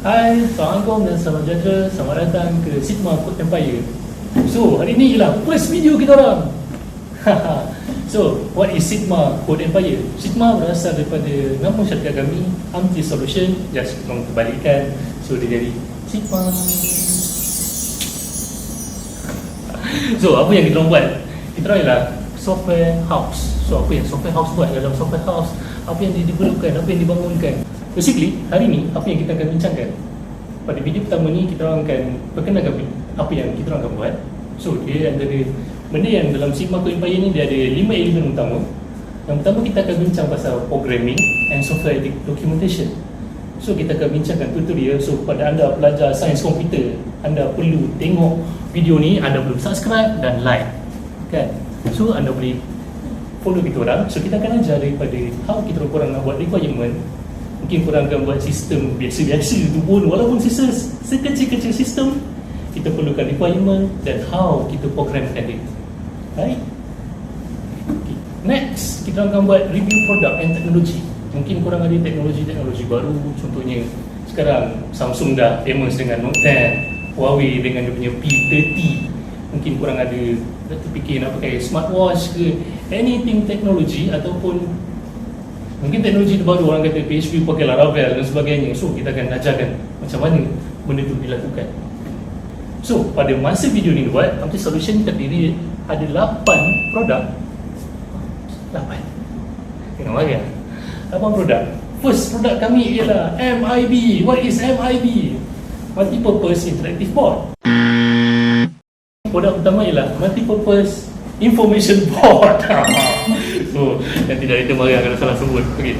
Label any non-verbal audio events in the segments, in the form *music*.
Hai, Assalamualaikum dan selamat sejahtera Selamat datang ke Sigma Code Empire. So, hari ni ialah first video kita orang. So, what is Sigma Code Empire? Sigma berasal daripada nama syarikat kami Amti Solution. Just kita kembalikan So, dia jadi Sigma. So, apa yang kita orang buat? Kita orang ialah software house. So, apa yang software house buat? Dalam software house Apa yang diperlukan, apa yang dibangunkan Basically, hari ni apa yang kita akan bincangkan? Pada video pertama ni, kita orang akan perkenalkan apa yang kita orang akan buat. So, dia antara benda yang dalam Sigma Code Empire ni dia ada lima elemen utama. Yang pertama kita akan bincang pasal programming and software documentation. So kita akan bincangkan tutorial. So pada anda pelajar sains komputer Anda perlu tengok video ni Anda perlu subscribe dan like. Kan? So anda boleh follow kita orang. So kita akan ajar daripada How kita orang nak buat requirement Mungkin korang akan buat sistem biasa-biasa tu pun. Walaupun sistem sekecil-kecil sistem Kita perlukan requirement Dan how kita programkan dia. Baik. Okay. Next, kita akan buat review produk and teknologi Mungkin korang ada teknologi-teknologi baru. Contohnya sekarang Samsung dah famous dengan Note 10 Huawei dengan dia punya P30 Mungkin korang ada terfikir nak pakai smartwatch ke Anything teknologi ataupun Mungkin teknologi terbaru orang kata PHP pakai Laravel dan sebagainya. So kita akan ajarkan macam mana benda tu dilakukan. So pada masa video ni buat Amti Solution terdiri ada 8 produk. 8 Kena marah. 8 produk. First produk kami ialah MIB What is MIB? Multi-Purpose Interactive Board. Produk pertama ialah Multi-Purpose Information *laughs* Board *laughs* So, nanti kita marah kalau salah sebut okay.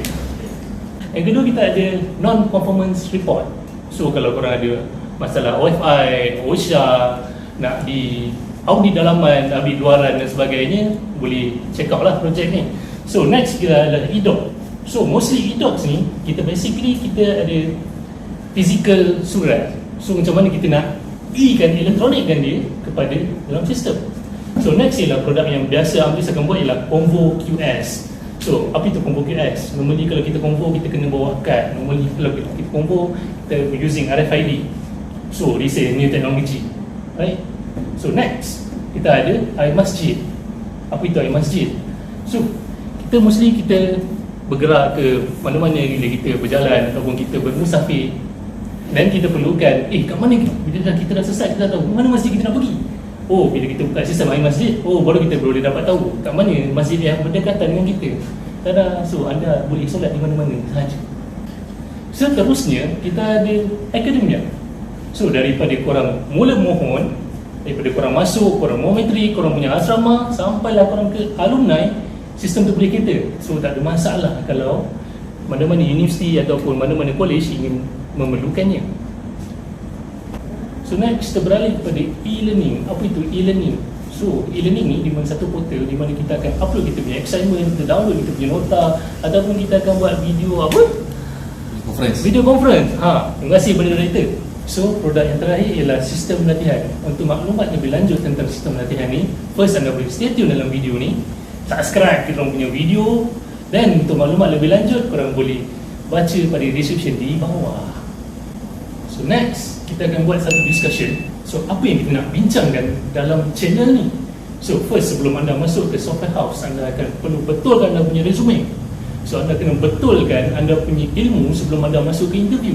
Yang kedua kita ada Non-Performance Report So, kalau korang ada masalah Wi-Fi, OSHA Nak di audit dalaman, ambil luaran dan sebagainya Boleh check out lah projek ni So, next kita adalah EDOC So mostly e-docs ni kita basically kita ada physical surat. So macam mana kita nak e-kan elektronik kan dia kepada dalam sistem. So next ialah produk yang biasa Amris akan buat ialah Convo QS. So apa itu Convo QS? Normally kalau kita Convo kita kena bawa kad. Normally kalau kita, kita Convo kita using RFID. So this is new technology. Right? So next kita ada iMasjid. Apa itu iMasjid? So kita mostly kita bergerak ke mana-mana bila kita berjalan ataupun kita bermusafir dan kita perlukan eh kat mana kita bila kita dah selesai kita tahu mana masjid kita nak pergi oh bila kita buka sistem air masjid oh baru kita boleh dapat tahu kat mana masjid yang berdekatan dengan kita. Tada so anda boleh solat di mana-mana sahaja. Seterusnya kita ada akademia. So daripada korang mula mohon daripada korang masuk korang mau matrik korang punya asrama sampailah korang ke alumni sistem tu boleh cater so tak ada masalah kalau mana-mana universiti ataupun mana-mana college ingin memerlukannya so next kita beralih kepada e-learning. Apa itu e-learning? So e-learning ni di mana satu portal di mana kita akan upload kita punya assignment kita download kita punya nota ataupun kita akan buat video apa? Conference. video conference. Ha terima kasih kepada director. So, produk yang terakhir ialah sistem latihan. Untuk maklumat lebih lanjut tentang sistem latihan ni First, anda boleh stay tune dalam video ni. Subscribe kita punya video. Dan untuk maklumat lebih lanjut korang boleh baca pada description di bawah so next kita akan buat satu discussion. So apa yang kita nak bincangkan dalam channel ni? So first sebelum anda masuk ke software house anda akan perlu betulkan anda punya resume. So anda kena betulkan anda punya ilmu sebelum anda masuk ke interview.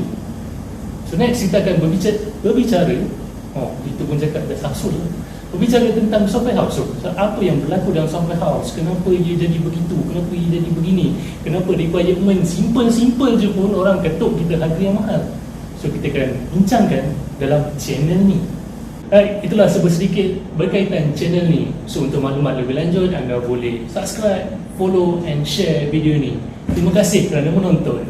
So next kita akan berbicara, berbicara. Oh itu pun cakap dah sasul berbicara tentang software house. So, apa yang berlaku dalam software house? Kenapa ia jadi begitu? Kenapa ia jadi begini? Kenapa requirement simple-simple je pun orang ketuk kita harga yang mahal so kita akan bincangkan dalam channel ni. Right, itulah sedikit berkaitan channel ni. So untuk maklumat lebih lanjut anda boleh subscribe, follow and share video ni. Terima kasih kerana menonton